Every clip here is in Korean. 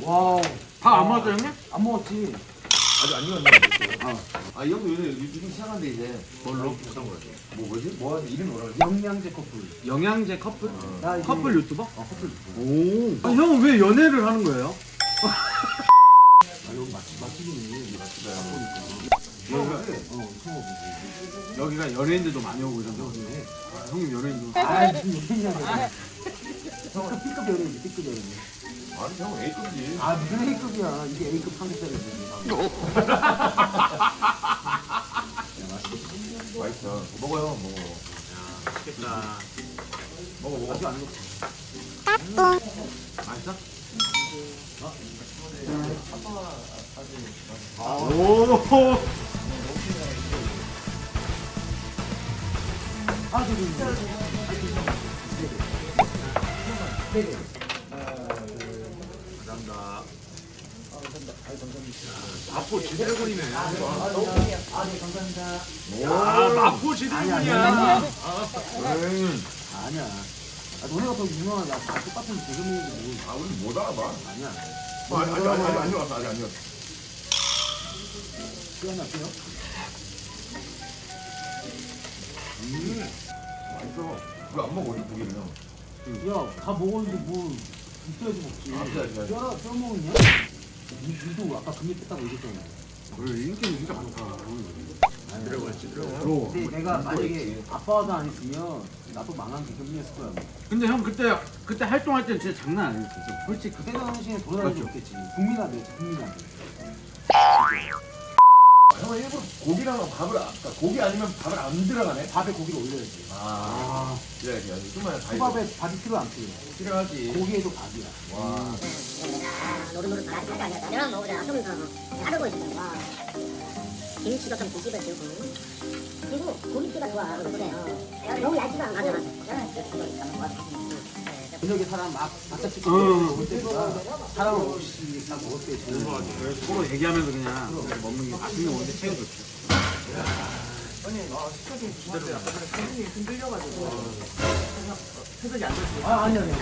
진짜 오랜만이다 와. 밥안 먹었어요, 형님? 안 먹었지 아직 안 익었네. 아, 이 형도 요새 유튜브 시작한데 이제 뭘로? 어떤 거야? 뭐 뭐지? 뭐 하는 이름이 뭐라 그러지? 영양제 커플 영양제 커플? 나 이제- 커플 유튜버? 어 커플 오. 아, 형은 왜 연애를 하는 거예요? 아 여기 맛집 맛집이네 맛집이야 여기가 어 처음 여기가 연예인들도 많이 오고 이런데. 아, 형님 연예인도. 아 무슨 연예인이야 형 B급 연예인이지 B급 연예인 아니 형 A급이지. 아 무슨 A급이야 이게 A급 한국사람이지 맛있어. 먹어요, 먹어. 맛있겠다. 먹어, 먹어. 아직 안 익었어 맛있어? 아 오. 아 저기 네네 감사합니다. 마포 지대군이네. 아 네 감사합니다 아, 마포 지대군이야. 응. 아니야 아 너네가 더 유명한 야다 똑같은 개그맨이지 아, 우리 못 알아봐. 뭐 아니야 어, 아니, 아니, 아니, 아니, 안 익었어, 아직 안 익었어. 시간이 없어요? 음, 맛있어. 왜안 먹어, 이 고기는? 야다 먹었는데 뭐 있어야지 먹지 아, 그래, 그래. 뼈, 뼈 먹었냐? 니, 니도 아까 금리 뺐다고 얘기했잖아 그래, 인기는 진짜 많다. 들어가, 들어가. 들어와. 근데 내가 만약에. 아빠도 안 했으면 나도 망한 개그맨이었을 거야 근데 형 그때 그때 활동할 때는 진짜 장난 아니었어. 솔직히 그때 당시에 돌아다니지 맞죠. 못겠지 국민한테 국민한테 형은 일부러 고기랑 밥을, 안- 그러니까 고기 아니면 밥을 안 들어가네? 밥에 고기를 올려야지 아, 그래, 그래. 좀만 다 익어. 초밥에 밥이 필요 안 필요해 필요하지. 고기에도 밥이야 와. 노릇노릇 다 하지 않냐? 내가 먹으자. 좀 더 자르고 있으면 와. 김치도 좀 뒤집어 주고. 그리고 고깃기가 좋아. 그래. 어. 너무 얇지도 않고. 맞아, 맞아. 저녁에 사람 막 바짝 찍고 응. 먹을 때보다 사람 없이 딱 먹을 때 제일 좋아 서로 얘기하면서 그냥 먹는 게 맛있는 거 먹는데 최고 좋지. 아 아니야 아니야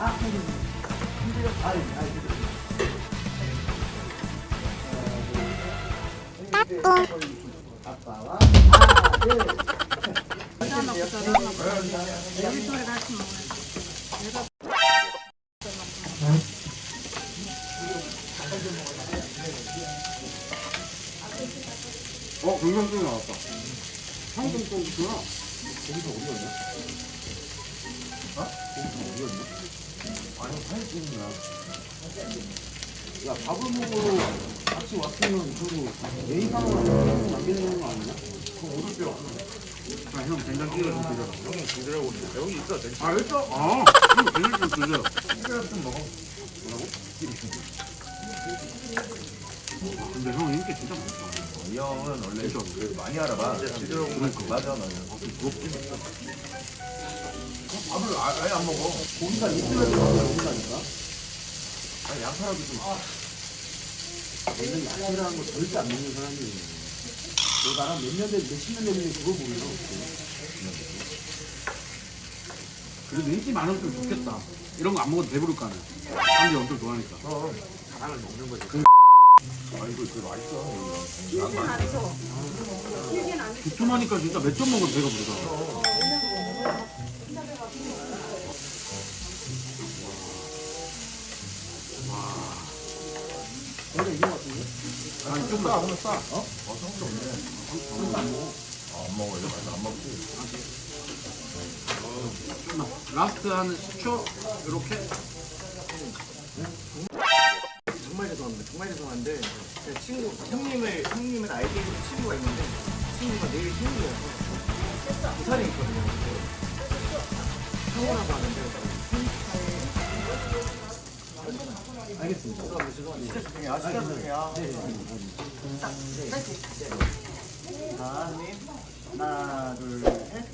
아 힘들어 아니 아니 아빠 어, 금강증 나왔다. 한국 똥이구나. 거기서 어디 갔냐? 어? 거기서 어디 갔냐? 아니, 사진 찍는 거야. 야 밥을 먹으러 같이 왔으면 저도 예의상으로 남기는 거 아니냐? 아, 형 된장찌개 좀 드려. 형이 부드러워. 여기 있어, 된 아, 일단 아, 형 된장 좀 드려. 좀 먹어. 근데 형 인기 진짜 많다. 이 형은 원래 좀 그래도 많이 알아봐. 거 맞아, 맞아. 밥을 아- 아예 안 먹어. 고기가 있어야지 먹는다니까? 아니, 양파라도 좀. 얘는 야채라는 거 절대 안 먹는 사람이에요. 너 나랑 몇 년 된, 몇십 년 됐는데 그걸 모르나? 그래도 인기 많았으면 좋겠다. 이런 거 안 먹어도 배부를 거 아니야. 사람들이 엄청 좋아하니까. 어. 자랑을 먹는 거지. 아, 이거 되게 맛있어. 두툼하니까 진짜 몇 점 먹어도 배가 이거 같은데? 아니, 좀 싸, 더. 하면 싸. 어? 어, 성도 없네. 안 먹어. 아, 안 먹어. 이거 안 먹지. 좀만. 라스트 한 10초? 이렇게? 정말 죄송합니다. 정말 죄송한데 제 친구 형님을 형님은 알게 해준 친구가 있는데 친구가 내일 생일이어서 부산에 있거든요. 상호라고 하는데 알겠습니다. 죄송합니다. 죄송합니다. 진짜 죄송해요. 아, 진짜 죄송해요. 자, 하나, 둘, 셋.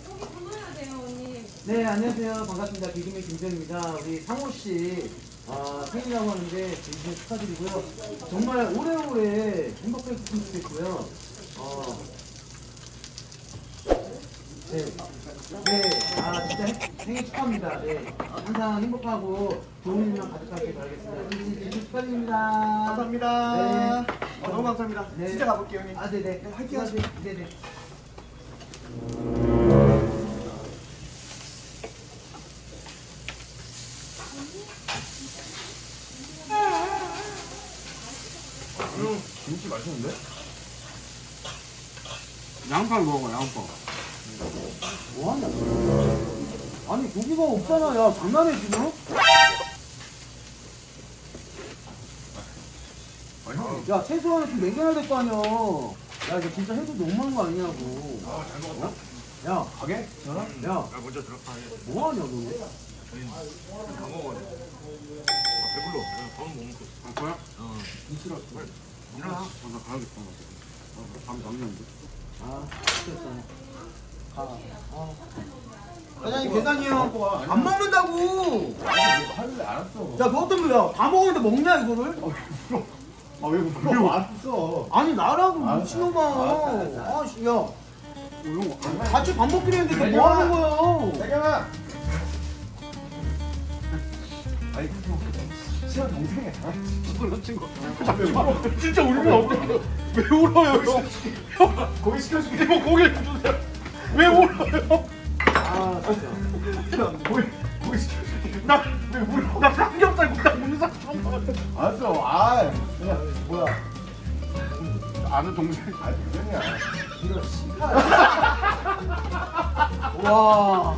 네, 안녕하세요. 반갑습니다. 비금의 김정입니다. 우리 상호 씨, 아, 생일이라고 하는데 진심 축하드리고요. 정말 오래오래 행복 행복했으면 좋겠고요. 어. 네. 네, 아, 진짜 행- 생일 축하합니다. 네. 항상 행복하고 좋은 일만 가득하길 바라겠습니다. 진짜 축하드립니다. 감사합니다. 네. 어, 너무 감사합니다. 네. 진짜 가볼게요, 형님. 아, 네네. 네, 화이팅 하세요. 네네. 김치 맛있는데? 양파를 먹어 양파 뭐하냐? 아니, 고기가 없잖아. 야, 장난해, 지금? 아 형. 야, 최소한 좀 먹여야 될 거 아니야. 야, 이거 진짜 해도 너무한 거 아니냐고. 아 잘 먹었다. 야, 가게? 전화? 야, 아, 먼저 들어가. 뭐하냐, 너? 다 먹어야 돼. 아, 배불러. 밥은 못 먹고. 아 뭐야? 어. 이치라 일어나. 아 나 가야겠다 아, 밤 남겼는데 아, 됐어. 가. 아. 사장님, 계산이요. 안 먹는다고! 야, 그것 때문에 야, 다 먹었는데 먹냐, 이거를? 아왜 물어? 알았어. 아니, 나라고. 미친놈아. 아, 씨, 야. 어, 같이 밥 먹기로 했는데 뭐 하는 거야? 잠깐만. 아니 친한 동생이야. 그런 친구 진짜 울면 어떡해? 왜 울어요, 형? 형 고기 시켜줄게. 뭐 고기 주세요. 왜 울어요? 아, 진짜. 고기 고기 시켜줄게. 나왜 울어? 나 삼겹살 굽다 문상 처음 먹었어. 알았어. 아 그냥 뭐야? 아는 동생 아 동생이야. 와.